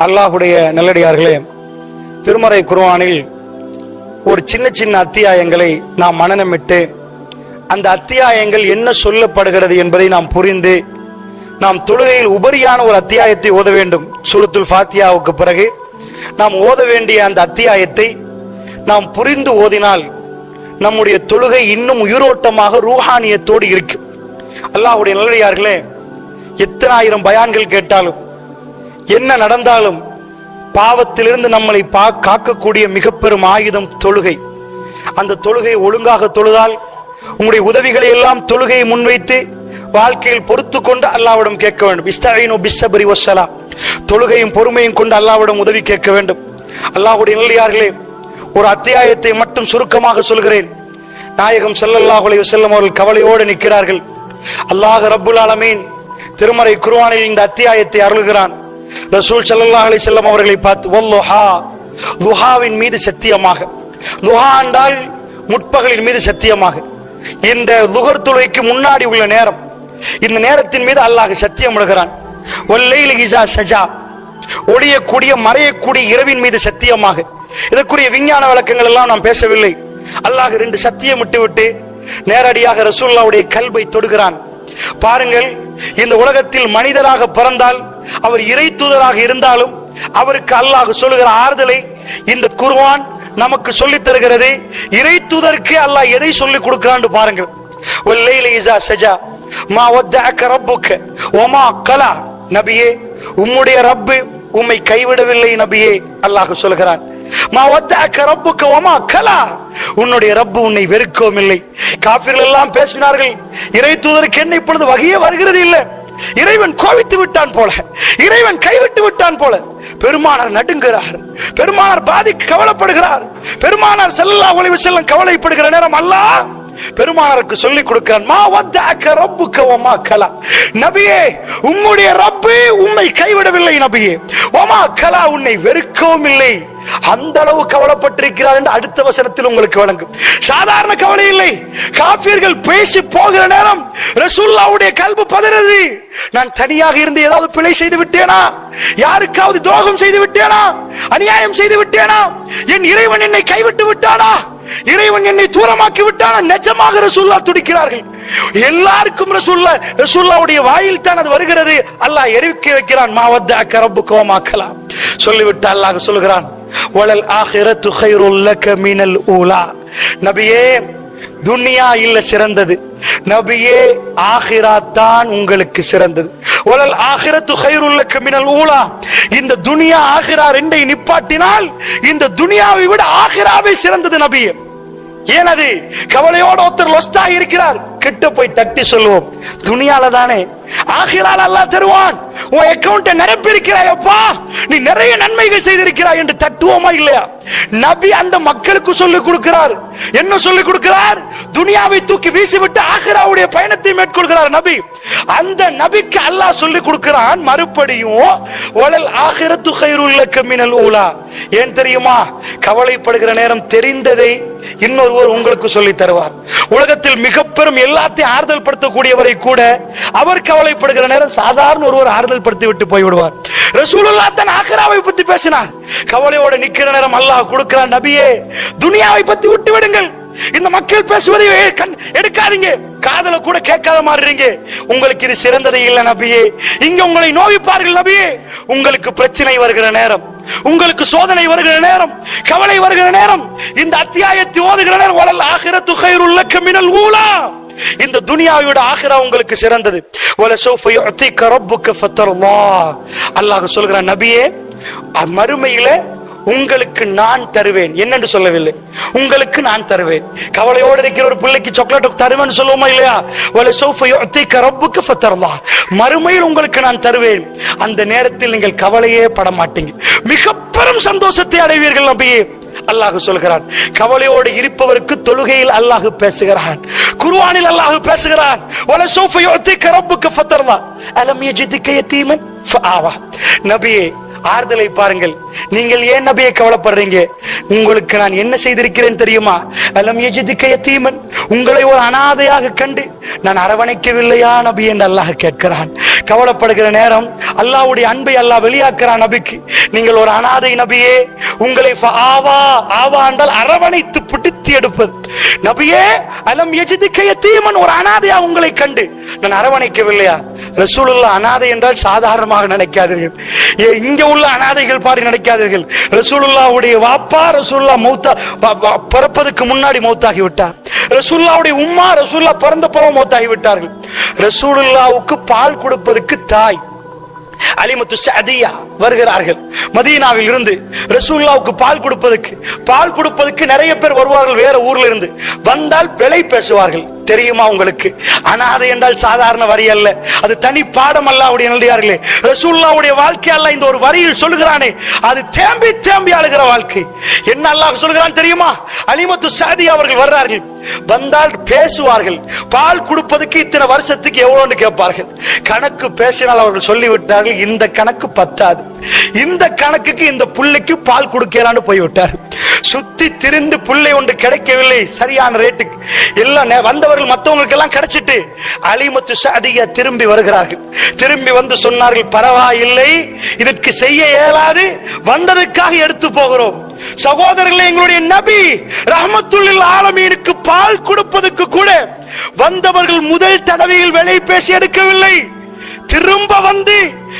அல்லாஹுடைய நல்லடியார்களே திருமறை குர்ஆனில் ஒரு சின்ன சின்ன அத்தியாயங்களை நாம் மனநமிட்டு அந்த அத்தியாயங்கள் என்ன சொல்லப்படுகிறது என்பதை நாம் புரிந்து நாம் தொழுகையில் உபரியான ஒரு அத்தியாயத்தை ஓத வேண்டும். சூரத்துல் ஃபாத்தியாவுக்கு பிறகு நாம் ஓத வேண்டிய அந்த அத்தியாயத்தை நாம் புரிந்து ஓதினால் நம்முடைய தொழுகை இன்னும் உயிரோட்டமாக ரூஹானியத்தோடு இருக்கும் அல்லாஹுடைய நல்லடியார்களே எத்தனை ஆயிரம் பயான்கள் கேட்டாலும் என்ன நடந்தாலும் பாவத்திலிருந்து நம்மளை பா காக்கக்கூடிய மிக பெரும் ஆயுதம் தொழுகை. அந்த தொழுகை ஒழுங்காக தொழுதால் உங்களுடைய உதவிகளை எல்லாம் தொழுகையை முன்வைத்து வாழ்க்கையில் பொறுத்து கொண்டு அல்லாவிடம் கேட்க வேண்டும். இஸ்தஈனு பிஸ்ஸபரி வஸ்ஸலா தொழுகையும் பொறுமையும் கொண்டு அல்லாவிடம் உதவி கேட்க வேண்டும். அல்லாஹுடைய நல்லியார்களே ஒரு அத்தியாயத்தை மட்டும் சுருக்கமாக சொல்கிறேன். நாயகம் செல்லல்லாஹுலே செல்லும் அவர்கள் கவலையோடு நிற்கிறார்கள். அல்லாஹ் ரபுல் ஆலமீன் திருமறை குருவானில் இந்த அத்தியாயத்தை அருள்கிறான். ரசூல் சல்லா அலி செல்லம் அவர்களை பார்த்து ஒல்லோஹா லுஹாவின் மீது சத்தியமாக. லுஹா என்றால் முற்பகலின் மீது சத்தியமாக. இந்த லுகர் துளைக்கு முன்னாடி உள்ள நேரம். இந்த நேரத்தின் மீது அல்லாஹ் சத்தியம் விடுகிறான். ஒல்லையில் இஸா சஜா ஒளியக்கூடிய மறையக்கூடிய இரவின் மீது சத்தியமாக. இதற்குரிய விஞ்ஞான விளக்கங்கள் எல்லாம் நாம் பேசவில்லை. அல்லாஹ் ரெண்டு சத்தியம் விட்டு விட்டு நேரடியாக ரசூல்லாவுடைய கல்வை தொடுகிறான். பாருங்கள் இந்த உலகத்தில் மனிதராக பிறந்தால் அவர் இறை தூதராக இருந்தாலும் அவருக்கு அல்லாஹ் சொல்லுகிற ஆறுதலை இந்த குருவான் நமக்கு சொல்லித் தருகிறது. இறை தூதருக்கு அல்லாஹ் எதை சொல்லிக் கொடுக்கிறான்னு பாருங்கள். வல்லைல இஸா சஜா மா வத்தஅக ரப்புக்க வமா கலா. நபியே உம்முடைய ரப்பு உம்மை கைவிடவில்லை நபியே அல்லாஹ் சொல்கிறான். மா வத்தஅக ரப்புக்க வமா கலா. உன்னுடைய ரப்பு உன்னை வெறுக்கவும் இல்லை. காபிர்கள் எல்லாம் பேசினார்கள். இறை தூதருக்கு என்ன இப்பொழுது வகையே வருகிறது இல்லை. இறைவன் கோவித்து விட்டான் போல. இறைவன் கைவிட்டு விட்டான் போல. பெருமானார் நடுங்குகிறார். பெருமானார் பாதி கவலைப்படுகிறார். பெருமானார் செல்லா ஒளிவு செல்லும் கவலைப்படுகிற நேரம் அல்லா. பெருமானாருக்கு சொல்லிக் கொடுக்கிறான் மா வத்தஅக ரப்புக்க வமா கலா. நபியே உம்முடைய ரப்பு உம்மை கைவிடவில்லை நபியே. வமா கலா உன்னை வெறுக்கவும் இல்லை. அந்த அளவு கவலைப்பட்டிருக்கிறார் என்று அடுத்த வசனத்தில் உங்களுக்கு வழங்கும். சாதாரண கவலை இல்லை. காபியர்கள் பேசி போகிற நேரம் ரசூல்லாவுடைய கல்பு பதறது. நான் தனியாக இருந்து ஏதாவது பிழை செய்து விட்டேனா? யாருக்காவது துரோகம் செய்து விட்டேனா? அநியாயம் செய்து விட்டேனா? என் இறைவன் என்னை கைவிட்டு விட்டானா? இறைவன் என்னை தூரமாக்கி விட்டான் நிஜமாக ரசூல்லா துடிக்கிறார்கள். எல்லாருக்கும் ரசூல்லா ரசூல்லாவுடைய வாயில் தான் அது வருகிறது. அல்லாஹ் எரிவிக்க வைக்கிறான் மாவத்த அக்கரப்பு கோமாக்கலாம் சொல்லிவிட்டு அல்லாஹ் சொல்கிறான் வளல் ஆஹிரத்து ஹைருல் லக மினல் ஊலா. நபியே துனியா இல்ல சிறந்தது. நபியே ஆஹிரா தான் உங்களுக்கு சிறந்தது. வளல் ஆஹிரத்து ஹைருல் மினல் ஊலா. இந்த துனியா ஆஹிரா ரெண்டை நிப்பாட்டினால் இந்த துனியாவை விட ஆஹிராவே சிறந்தது நபியே. ஏனது? கவலையோடு ஒருத்தர் லொஸ்டா இருக்கிறார். கிட்ட போய் தட்டி சொல்லுவோம். துணியால தானே ஆகிரால் அல்லா தருவான். உன் அக்கவுண்ட நிரப்பியிருக்கிறாயப்பா நீ நிறைய நன்மைகள் செய்திருக்கிறாய் என்று தட்டுவோமா இல்லையா? நபி அந்த மக்களுக்கு சொல்லிக் கொடுக்கிறார். என்ன சொல்லிக் கொடுக்கிறார்? துனியாவை தூக்கி வீசிவிட்டு ஆகிராவுடைய பயணத்தை மேற்கொள்கிறார் நபி. அந்த நபிக்கு அல்லாஹ் சொல்லிக் கொடுக்கிறான் மறுபடியும் ஒலல் ஆகிரத்து ஹைருல்லக்க கம்மினல் ஊலா. ஏன் தெரியுமா? கவலைப்படுகிற நேரம் தெரிந்ததை இன்னொருவர் உங்களுக்கு சொல்லி தருவார். உலகத்தில் மிக பெரும் எல்லாத்தையும் ஆறுதல் படுத்தக்கூடியவரை கூட அவர் கவலைப்படுகிற நேரம் சாதாரண ஒருவர் ஆறுதல் படுத்தி விட்டு போய்விடுவார். ரசூலுல்லா தன் ஆக்ராவை பத்தி பேசினார். கவலையோட நிக்கிற நேரம் அல்லாஹ் கொடுக்கிறான் நபியே துனியாவை பத்தி விட்டு விடுங்கள். இந்த மக்கள் பேசுவதை கண் எடுக்காதீங்க. காதல கூட கேட்காத மாறுறீங்க உங்களுக்கு இது சிறந்ததே இல்ல நபியே. இங்க உங்களை நோவிப்பார்கள் நபியே. உங்களுக்கு பிரச்சனை வருகிற நேரம். உங்களுக்கு சோதனை வருகிற நேரம் கவலை வருகிற நேரம் இந்த அத்தியாயத்தை ஓதுகிற நேரம் வளல் ஆகிரத்து ஹைருல்லக்க கமினல் ஊலா. இந்த துனியாவோட ஆகிரா உங்களுக்கு சிறந்தது. அல்லாஹ் சொல்கிறான் நபியே அ- மறுமையில உங்களுக்கு நான் தருவேன். என்னென்று சொல்லவில்லை. உங்களுக்கு நான் தருவேன். கவலையோடு இருக்கிற ஒரு பிள்ளைக்கு சாக்லேட் தருவேன் சொல்லுவோமா இல்லையா? வல சௌஃப கரப்புக்கு ரப்புக மறுமையில் உங்களுக்கு நான் தருவேன். அந்த நேரத்தில் நீங்கள் கவலையே பட மாட்டீங்க. மிக பெரும் சந்தோஷத்தை அடைவீர்கள் நபியே. அல்லாஹ் சொல்கிறான் கவலையோடு இருப்பவருக்கு தொழுகையில் அல்லாஹ் பேசுகிறான். குருவானில் அல்லாஹ் பேசுகிறான். வல சௌஃப யுஅதிக ரப்புக ஃபத்தரல்லாஹ் அலம் யஜிதுக யதீமன்? ஆவா. நபியே ஆறுதலை பாருங்கள். நீங்கள் ஏன் நபியை கவலைப்படுறீங்க? உங்களுக்கு நான் என்ன செய்திருக்கிறேன் தெரியுமா? அலம் எஜிதிக்க தீமன் உங்களை ஒரு அனாதையாக கண்டு நான் அரவணைக்கவில்லையா நபி என்று அல்லாஹ் கேட்கிறான். கவலைப்படுகிற நேரம் அல்லாவுடைய அன்பை அல்லாஹ் வெளியாக்குறான் நபிக்கு. நீங்கள் ஒரு அனாதை நபியே உங்களை ஆவா ஆவா என்றால் அரவணைத்து பிடித்து எடுப்பது. நபியே அலம் எஜிதிக்க தீமன் ஒரு அனாதையா உங்களை கண்டு நான் அரவணைக்கவில்லையா? ரசூலுல்லா அனாதை என்றால் சாதாரணமாக நினைக்காதீர்கள். ஏ, இங்க உள்ள அனாதைகள் பாரி நினைக்காதீர்கள் ரசூலுல்லாவுடைய வாப்பா ரசூல்லா மௌத்தா பிறப்பதுக்கு முன்னாடி மௌத்தாகி விட்டார் ரசூல்லாவுடைய உம்மா ரசூல்லா பிறந்த பிறகு மௌத்தாகி விட்டார்கள் ரசூலுல்லாவுக்கு பால் கொடுப்பதற்கு தாய் அலிமத்து சதியா வருகிறார்கள். மதீனாவில் இருந்து ரசூல்லாவுக்கு பால் கொடுப்பதற்கு பால் கொடுப்பதற்கு நிறைய பேர் வருவார்கள் வேற ஊர்ல இருந்து வந்தால் விலை பேசுவார்கள். தெரியுமா உங்களுக்கு? அனாதை என்றால் சாதாரண வரி அல்ல. அது தனி பாடம் அல்ல அவருடைய நல்லியார்களே. ரசூல்லாவுடைய வாழ்க்கை அல்ல இந்த ஒரு வரியில் சொல்லுகிறானே. அது தேம்பி தேம்பி அழுகிற வாழ்க்கை. என்ன அல்லாஹ் சொல்கிறான் தெரியுமா? அலிமத்து சாதி அவர்கள் வர்றார்கள். வந்தால் பேசுவார்கள். பால் கொடுப்பதுக்கு இத்தனை வருஷத்துக்கு எவ்வளவுன்னு கேட்பார்கள். கணக்கு பேசினால் அவர்கள் சொல்லிவிட்டார்கள் இந்த கணக்கு பத்தாது. இந்த கணக்குக்கு இந்த புள்ளைக்கு பால் கொடுக்கிறான்னு போய்விட்டார் சுத்தி திரிந்து புள்ளை ஒன்று கிடைக்கவில்லை. சரியான ரேட்டுக்கு எல்லாம் வந்தவர்கள் மற்றவங்களுக்கு எல்லாம் கிடைச்சிட்டு அலிமத்து சாதியா திரும்பி வருகிறார்கள். திரும்பி வந்து சொன்னார்கள் பரவாயில்லை இதற்கு செய்ய இயலாது வந்ததுக்காக எடுத்து போகிறோம். சகோதரர்களே எங்களுடைய நபி ரஹமத்துல்லில் ஆலமீனுக்கு பால் கொடுப்பதற்கு கூட வந்தவர்கள் முதல் தடவையில் விலை பேசி எடுக்கவில்லை. திரும்ப வந்து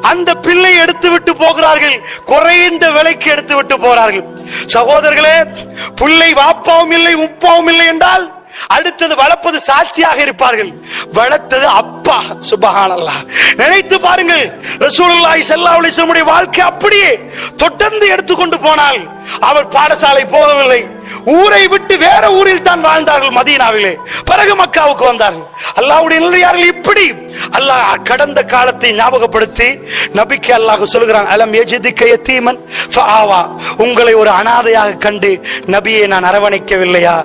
அந்த பிள்ளை எடுத்து விட்டு போகிறார்கள். குறைந்த விலைக்கு எடுத்து விட்டு போகிறார்கள். சகோதரர்களே புள்ளை வாப்பாவும் இல்லை உப்பாவும் இல்லை என்றால் அடுத்தது வளர்ப்பது சாட்சியாக இருப்பார்கள். வளர்த்தது அப்பா சுபஹானல்லாஹ் நினைத்து பாருங்கள் ரசூலுல்லாஹி ஸல்லல்லாஹு அலைஹி வஸல்லம் வாழ்க்கை அப்படியே தொடர்ந்து எடுத்துக்கொண்டு போனால் அவர் பாடசாலை போகவில்லை. ஊரை விட்டு வேற ஊரில் தான் வாழ்ந்தார்கள் மதீனாவிலே. பிறகு மக்காவுக்கு வந்தார்கள். அல்லாவுடைய நிலையார்கள் இப்படி. அல்லாஹ் கடந்த காலத்தை ஞாபகப்படுத்தி நபிக்கு அல்லாஹ் சொல்கிறான் அலம் எஜிதிக்க தீமன் உங்களை ஒரு அனாதையாக கண்டு நபியை நான் அரவணைக்கவில்லையா?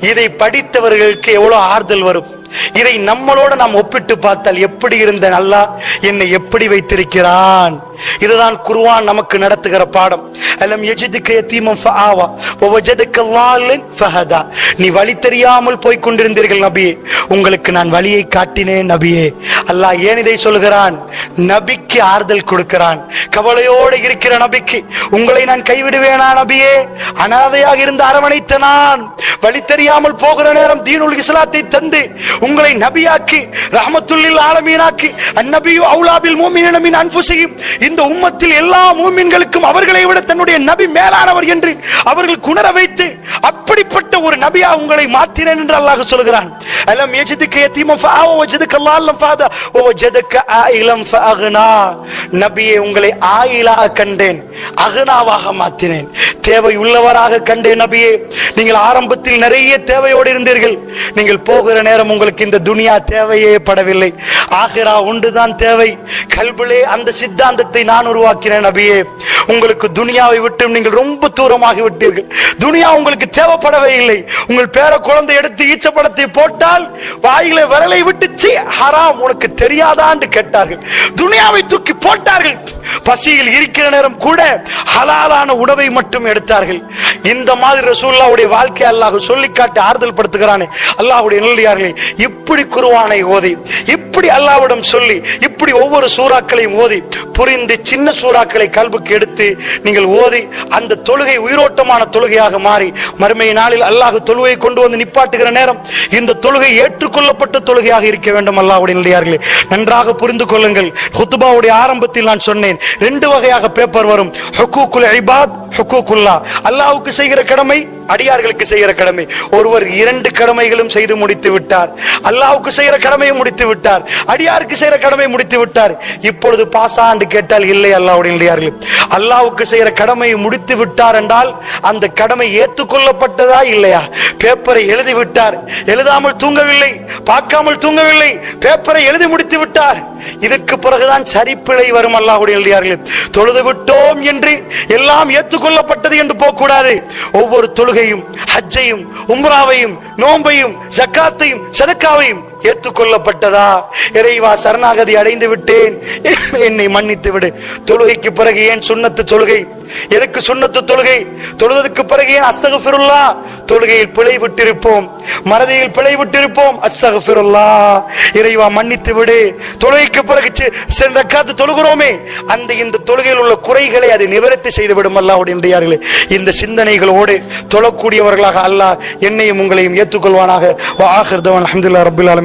இதை படித்தவர்களுக்கு எவ்வளவு ஆறுதல் வரும்? இதை நம்மளோட நாம் ஒப்பிட்டு பார்த்தால் எப்படி இருந்த நல்லா என்னை எப்படி வைத்திருக்கிறான்? இதுதான் குருவான் நமக்கு நடத்துகிற பாடம். அலம் எஜிதுக்க யத்தீமன் ஃபஆவா வவஜதக்க லாலன் ஃபஹதா. நீ வழி தெரியாமல் போய் கொண்டிருந்தீர்கள் நபியே. உங்களுக்கு நான் வழியை காட்டினேன் நபியே. அல்லாஹ் ஏன் இதை சொல்கிறான் நபிக்கு ஆறுதல் கொடுக்கிறான். கவலையோடு இருக்கிற நபிக்கு உங்களை நான் கைவிடுவேனா நபியே? அனாதையாக இருந்து அரவணைத்த நான். வழி தெரியாமல் போகிற நேரம் தீனுல் இஸ்லாத்தை தந்து உங்களை நபியாக்கி ரஹமத்துல்லில் ஆலமீனாக்கி அந்நபியு அவுலாபில் மூமின் அன்புசையும் இந்த உம்மத்தில் எல்லா மூமின்களுக்கும் அவர்களை விட தன்னுடைய நபி மேலானவர் என்று அவர்கள் குணர வைத்து அப்படிப்பட்ட ஒரு நபியா உங்களை மாத்தினேன் என்று அல்லாஹ் சொல்கிறான் அலம் யஜிதுக்க யதீமன் ஃபஆவ வஜதுக்க லால்லம் ஃபாதா வஜதுக்க ஆயிலம் அகுனா. நபியை உங்களை ஆயிலாக கண்டேன். அகுனாவாக மாத்தினேன். தேவை உள்ளவராக கண்டேன் நபியே நீங்கள் ஆரம்பத்தில் நிறைய தேவையோடு இருந்தீர்கள். நீங்கள் போகிற நேரம் உங்களுக்கு இந்த துனியா தேவையே படவில்லை. ஆகிரா உண்டுதான் தேவை. கல்பிலே அந்த சித்தாந்தத்தை நான் உருவாக்கினேன் நபியே. உங்களுக்கு துனியாவை விட்டு நீங்கள் ரொம்ப தூரமாகி விட்டீர்கள். துனியா உங்களுக்கு தேவைப்படவே இல்லை. உங்கள் பேர குழந்தை எடுத்து ஈச்சப்படத்தை போட்டால் வாயில விரலை விட்டுச்சு ஹராம் உனக்கு தெரியாதான்னு கேட்டார்கள். துனியாவை தூக்கி போட்டார்கள். பசியில் இருக்கிற நேரம் கூட ஹலாலான உணவை மட்டும் எடுத்தார்கள். இந்த மாதிரி ரசூல்லாவுடைய வாழ்க்கை அல்லாஹ் சொல்லி காட்டி ஆறுதல் படுத்துகிறானே. அல்லாஹுடைய நல்லடியார்களே இப்படி குருவானை ஓதி இப்படி அல்லாவிடம் சொல்லி இப்படி ஒவ்வொரு சூறாக்களையும் ஓதி புரிந்து சின்ன சூறாக்களை கல்புக்கு எடுத்து நீங்கள் ஓதி அந்த தொழுகை உயிரோட்டமான தொழுகையாக மாறி மறுமை நாளில் அல்லாஹ் தொழுகையை கொண்டு வந்து நிப்பாட்டுகிற நேரம் இந்த தொழுகை ஏற்றுக்கொள்ளப்பட்ட தொழுகையாக இருக்க வேண்டும் அல்லாவுடைய நல்லடியார்களே நன்றாக புரிந்து கொள்ளுங்கள். ஹுத்துபாவுடைய ஆரம்பத்தில் நான் சொன்னேன் ரெண்டு வகையாக பேப்பர் வரும். ஹுக்கூக்குல் இபாத் சொல்லலாம் அல்லாவுக்கு செய்கிற கடமை அடியார்களுக்கு செய்கிற கடமை. ஒருவர் இரண்டு கடமைகளும் செய்து முடித்து விட்டார். அல்லாவுக்கு செய்கிற கடமையை முடித்து விட்டார். அடியாருக்கு செய்கிற கடமை முடித்து விட்டார். இப்பொழுது பாசா என்று கேட்டால் இல்லை அல்லாவுடைய நல்லடியார்களே அல்லாஹ்வுக்கு செய்கிற கடமையை முடித்து விட்டார் என்றால் அந்த கடமை ஏற்றுக்கொள்ளப்பட்டதா இல்லையா? பேப்பரை எழுதி விட்டார். எழுதாமல் தூங்கவில்லை பார்க்காமல் தூங்கவில்லை பேப்பரை எழுதி முடித்து விட்டார். இதற்கு பிறகுதான் சரிப்பிழை வரும் அல்லாஹ்வுடைய தொழுது விட்டோம் என்று எல்லாம் ஏற்றுக்கொள்ளப்பட்டது என்று போகக்கூடாது. ஒவ்வொரு தொழுகையும் ஹஜ்ஜையும் உம்ராவையும் நோன்பையும் ஜக்காத்தையும் சதக்காவையும் ஏற்றுக்கொள்ளப்பட்டதா? இறைவா சரணாகதி அடைந்து விட்டேன். என்னை மன்னித்து விடு. தொழுகைக்கு பிறகு ஏன் சுண்ணத்து தொழுகை? எதுக்கு சுண்ணத்து தொழுகை? தொழுதற்கு பிறகு ஏன் அஸ்தகஃபிருல்லா? தொழுகையில் பிழை விட்டிருப்போம். மறதியில் பிழை விட்டிருப்போம். அஸ்தகஃபிருல்லா. இறைவா மன்னித்து விடு. தொழுகைக்கு பிறகு சி- சென்ற காத்து தொழுகிறோமே. அந்த இந்த தொழுகையில் உள்ள குறைகளை அதை நிவர்த்தி செய்து விடும் அல்லாஹ்வுடைய இந்த சிந்தனைகளோடு தொழக்கூடியவர்களாக அல்லாஹ் என்னையும் உங்களையும் ஏற்றுக்கொள்வானாக. வ ஆஹிர் தவான். அல்ஹம்துலில்லாஹி